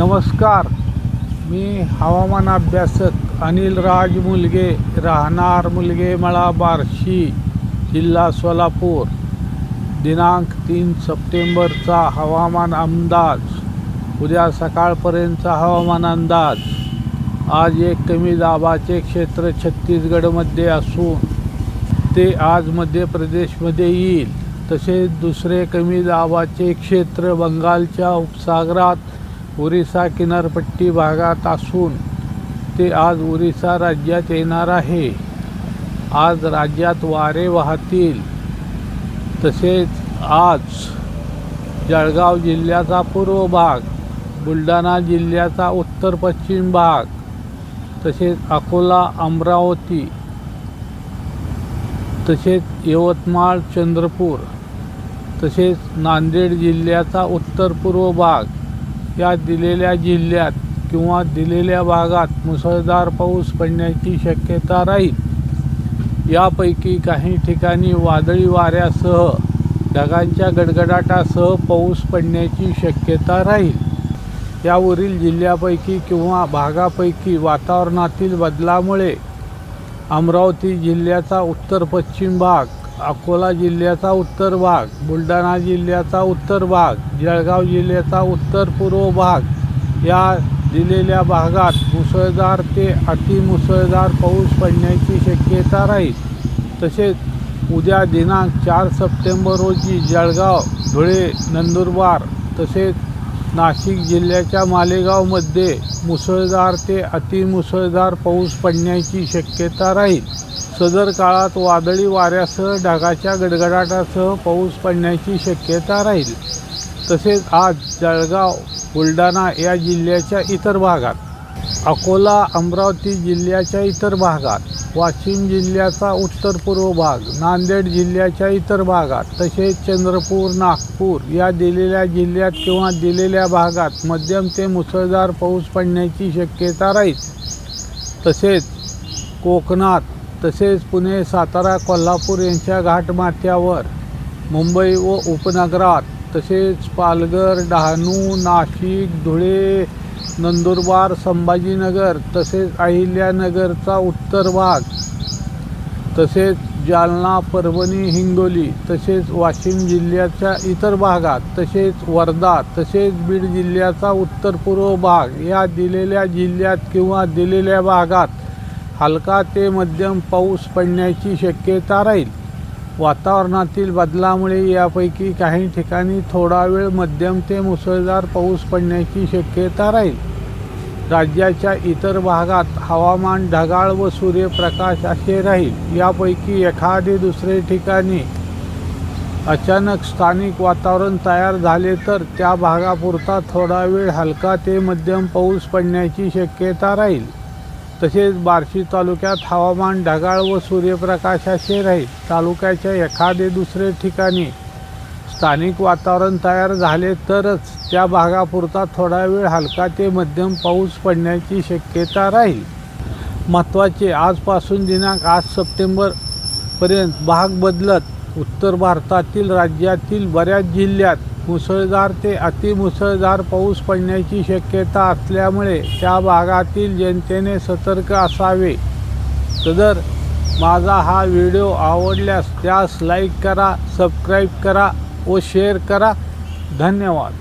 नमस्कार. मी हवामान अभ्यासक अनिल राज मुलगे राहणार मुलगे मळा बार्शी जिल्हा सोलापूर. दिनांक तीन सप्टेंबरचा हवामान अंदाज. उद्या सकाळपर्यंतचा हवामान अंदाज. आज एक कमी दाबाचे क्षेत्र छत्तीसगडमध्ये असून ते आज मध्य प्रदेशमध्ये येईल. तसेच दुसरे कमी दाबाचे क्षेत्र बंगालच्या उपसागरात ओरिसा किनारपट्टी भागात असून ते आज ओरिसा राज्यात येणार आहे. आज राज्यात वारे वाहतील. तसेच आज जळगाव जिल्ह्याचा पूर्व भाग बुलढाणा जिल्ह्याचा उत्तर पश्चिम भाग तसेच अकोला अमरावती तसेच यवतमाळ चंद्रपूर तसेच नांदेड जिल्ह्याचा उत्तर पूर्व भाग या दिलेल्या जिल्ह्यात किंवा दिलेल्या भागात मुसळधार पाऊस पडण्याची शक्यता राहील. यापैकी काही ठिकाणी वादळी वाऱ्यासह ढगांच्या गडगडाटासह पाऊस पडण्याची शक्यता राहील. यावरील जिल्ह्यापैकी किंवा भागापैकी वातावरणातील बदलामुळे अमरावती जिल्ह्याचा उत्तर पश्चिम भाग अकोला जिल्ह्याचा उत्तर भाग बुलढाणा जिल्ह्याचा उत्तर भाग जळगाव जिल्ह्याचा उत्तर पूर्व भाग या दिलेल्या भागात मुसळधार ते अतिमुसळधार पाऊस पडण्याची शक्यता राहील. तसेच उद्या दिनांक चार सप्टेंबर रोजी जळगाव धुळे नंदुरबार तसेच नाशिक जिल्ह्याच्या मालेगावमध्ये मुसळधार ते अतिमुसळधार पाऊस पडण्याची शक्यता राहील. सदर काळात वादळी वाऱ्यासह ढगाच्या गडगडाटासह पाऊस पडण्याची शक्यता राहील. तसेच आज जळगाव बुलढाणा या जिल्ह्याच्या इतर भागात अकोला अमरावती जिल्ह्याच्या इतर भागात वाशिम जिल्ह्याचा उत्तर पूर्व भाग नांदेड जिल्ह्याच्या इतर भागात तसेच चंद्रपूर नागपूर या दिलेल्या जिल्ह्यात किंवा दिलेल्या भागात मध्यम ते मुसळधार पाऊस पडण्याची शक्यता राहील. तसेच कोकणात तसेच पुणे सातारा कोल्हापूर यांच्या घाटमाथ्यावर मुंबई व उपनगरात तसेच पालघर डहाणू नाशिक धुळे नंदुरबार संभाजीनगर तसेच अहिल्यानगरचा उत्तर भाग तसेच जालना परभणी हिंगोली तसेच वाशिम जिल्ह्याच्या इतर भागात तसेच वर्धा तसेच बीड जिल्ह्याचा उत्तर पूर्व भाग या दिलेल्या जिल्ह्यात किंवा दिलेल्या भागात हलका ते मध्यम पाऊस पडण्याची शक्यता राहील. वातावरणातील बदलामुळे यापैकी काही ठिकाणी थोडा वेळ मध्यम ते मुसळधार पाऊस पडण्याची शक्यता राहील. राज्याच्या इतर भागात हवामान ढगाळ व सूर्यप्रकाश असे राहील. यापैकी एखादे दुसरे ठिकाणी अचानक स्थानिक वातावरण तयार झाले तर त्या भागापुरता थोडा वेळ हलका ते मध्यम पाऊस पडण्याची शक्यता राहील. तसेच बार्शी तालुक्यात हवामान ढगाळ व सूर्यप्रकाशाचे राहील. तालुक्याच्या एखादे दुसरे ठिकाणी स्थानिक वातावरण तयार झाले तरच त्या भागापुरता थोडा वेळ हलका ते मध्यम पाऊस पडण्याची शक्यता राहील. महत्त्वाचे आजपासून दिनांक आठ सप्टेंबरपर्यंत भाग बदलत उत्तर भारतातील राज्यातील बऱ्याच जिल्ह्यात मुसळधार ते अतिमुसळधार पाऊस पडण्याची शक्यता असल्यामुळे त्या भागातील जनतेने सतर्क असावे. सदर माझा हा व्हिडिओ आवडल्यास त्यास लाईक करा सबस्क्राईब करा व शेअर करा. धन्यवाद.